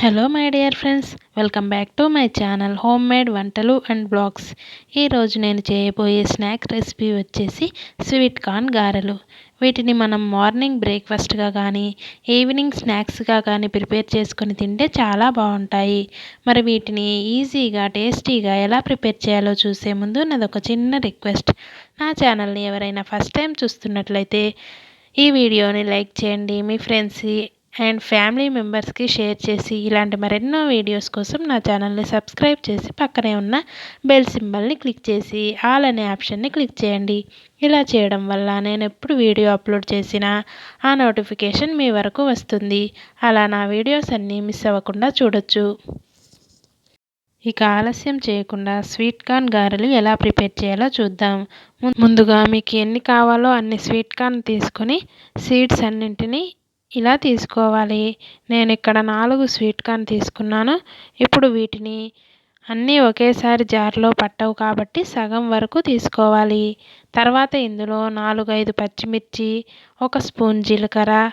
Hello my dear friends welcome back to my channel home made వంటలు and blogs ఈరోజు నేను చేయబోయే snack recipe వచ్చేసి స్వీట్ కార్న్ గారెలు. వీటిని మనం మార్నింగ్ బ్రేక్ఫాస్ట్గా కానీ ఈవినింగ్ స్నాక్స్గా కానీ ప్రిపేర్ చేసుకొని తింటే చాలా బాగుంటాయి. మరి వీటిని ఈజీగా టేస్టీగా ఎలా ప్రిపేర్ చేయాలో చూసే ముందు నాది ఒక చిన్న రిక్వెస్ట్ నా ఛానల్ని ఎవరైనా ఫస్ట్ టైం చూస్తున్నట్లయితే ఈ వీడియోని లైక్ చేయండి. మీ ఫ్రెండ్స్ అండ్ ఫ్యామిలీ మెంబర్స్కి షేర్ చేసి ఇలాంటి మరెన్నో వీడియోస్ కోసం నా ఛానల్ని సబ్స్క్రైబ్ చేసి పక్కనే ఉన్న బెల్ సింబల్ని క్లిక్ చేసి ఆల్ అనే ఆప్షన్ని క్లిక్ చేయండి. ఇలా చేయడం వల్ల నేను ఎప్పుడు వీడియో అప్లోడ్ చేసినా ఆ నోటిఫికేషన్ మీ వరకు వస్తుంది. అలా నా వీడియోస్ అన్నీ మిస్ అవ్వకుండా చూడొచ్చు. ఇక ఆలస్యం చేయకుండా స్వీట్ కార్న్ గారెలు ఎలా ప్రిపేర్ చేయాలో చూద్దాం. ముందుగా మీకు ఎన్ని కావాలో అన్ని స్వీట్ కార్న్ తీసుకొని సీడ్స్ అన్నింటినీ ఇలా తీసుకోవాలి. నేను ఇక్కడ నాలుగు స్వీట్ కార్న్ తీసుకున్నాను. ఇప్పుడు వీటిని అన్నీ ఒకేసారి జార్లో పట్టవు కాబట్టి సగం వరకు తీసుకోవాలి. తర్వాత ఇందులో నాలుగు ఐదు పచ్చిమిర్చి ఒక స్పూన్ జీలకర్ర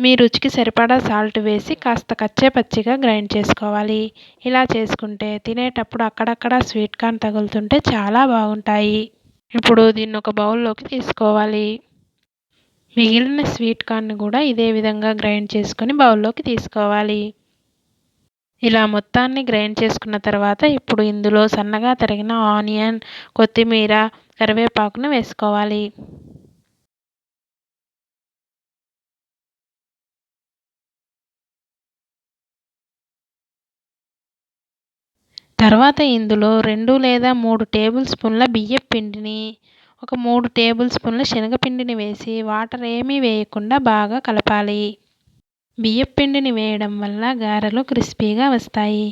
మీ రుచికి సరిపడా సాల్ట్ వేసి కాస్త కచ్చే పచ్చిగా గ్రైండ్ చేసుకోవాలి. ఇలా చేసుకుంటే తినేటప్పుడు అక్కడక్కడ స్వీట్ కార్న్ తగులుతుంటే చాలా బాగుంటాయి. ఇప్పుడు దీన్ని ఒక బౌల్లోకి తీసుకోవాలి. మిగిలిన స్వీట్ కార్న్ కూడా ఇదే విధంగా గ్రైండ్ చేసుకొని బౌల్లోకి తీసుకోవాలి. ఇలా మొత్తాన్ని గ్రైండ్ చేసుకున్న తర్వాత ఇప్పుడు ఇందులో సన్నగా తరిగిన ఆనియన్ కొత్తిమీర కరివేపాకును వేసుకోవాలి. తర్వాత ఇందులో రెండు లేదా మూడు టేబుల్ స్పూన్ల బియ్యం పిండిని ఒక మూడు టేబుల్ స్పూన్ల శనగపిండిని వేసి వాటర్ ఏమీ వేయకుండా బాగా కలపాలి. బియ్యపు పిండిని వేయడం వల్ల గారెలు క్రిస్పీగా వస్తాయి.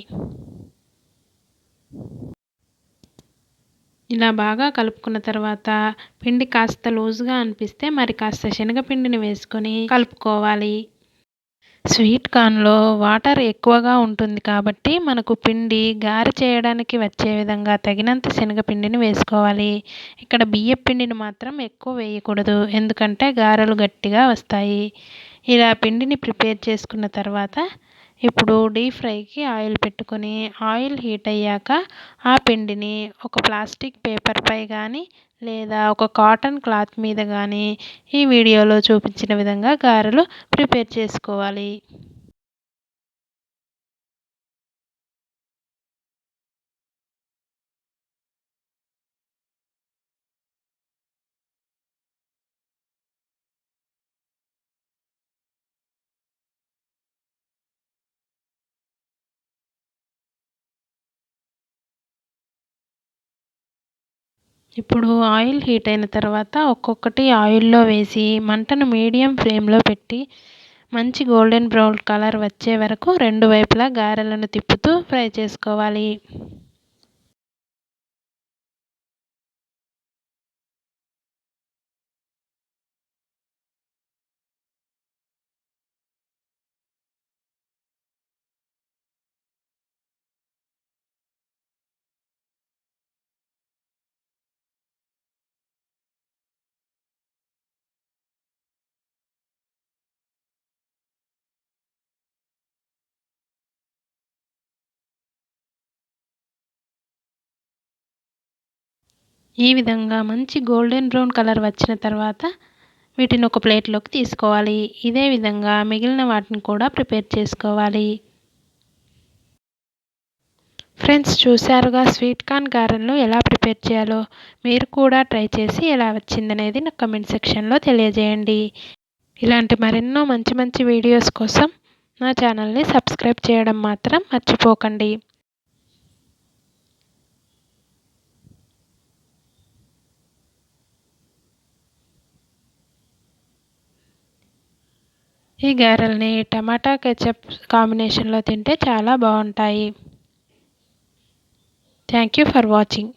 ఇలా బాగా కలుపుకున్న తర్వాత పిండి కాస్త లూజుగా అనిపిస్తే మరి కాస్త శనగపిండిని వేసుకొని కలుపుకోవాలి. స్వీట్ కార్న్లో వాటర్ ఎక్కువగా ఉంటుంది కాబట్టి మనకు పిండి గారె చేయడానికి వచ్చే విధంగా తగినంత శనగపిండిని వేసుకోవాలి. ఇక్కడ బియ్యం పిండిని మాత్రం ఎక్కువ వేయకూడదు. ఎందుకంటే గారెలు గట్టిగా వస్తాయి. ఇలా పిండిని ప్రిపేర్ చేసుకున్న తర్వాత ఇప్పుడు డీప్ ఫ్రైకి ఆయిల్ పెట్టుకొని ఆయిల్ హీట్ అయ్యాక ఆ పిండిని ఒక ప్లాస్టిక్ పేపర్పై కానీ లేదా ఒక కాటన్ క్లాత్ మీద కానీ ఈ వీడియోలో చూపించిన విధంగా గారెలు ప్రిపేర్ చేసుకోవాలి. ఇప్పుడు ఆయిల్ హీట్ అయిన తర్వాత ఒక్కొక్కటి ఆయిల్లో వేసి మంటను మీడియం ఫ్లేమ్లో పెట్టి మంచి గోల్డెన్ బ్రౌన్ కలర్ వచ్చే వరకు రెండు వైపులా గారెలను తిప్పుతూ ఫ్రై చేసుకోవాలి. ఈ విధంగా మంచి గోల్డెన్ బ్రౌన్ కలర్ వచ్చిన తర్వాత వీటిని ఒక ప్లేట్లోకి తీసుకోవాలి. ఇదే విధంగా మిగిలిన వాటిని కూడా ప్రిపేర్ చేసుకోవాలి. ఫ్రెండ్స్ చూశారుగా స్వీట్ కార్న్ గారెన్లు ఎలా ప్రిపేర్ చేయాలో? మీరు కూడా ట్రై చేసి ఎలా వచ్చిందనేది నా కమెంట్ సెక్షన్లో తెలియజేయండి. ఇలాంటి మరెన్నో మంచి మంచి వీడియోస్ కోసం నా ఛానల్ని సబ్స్క్రైబ్ చేయడం మాత్రం మర్చిపోకండి. ఈ గారెల్ని టమాటా కెచప్ కాంబినేషన్లో తింటే చాలా బాగుంటాయి. Thank you for watching.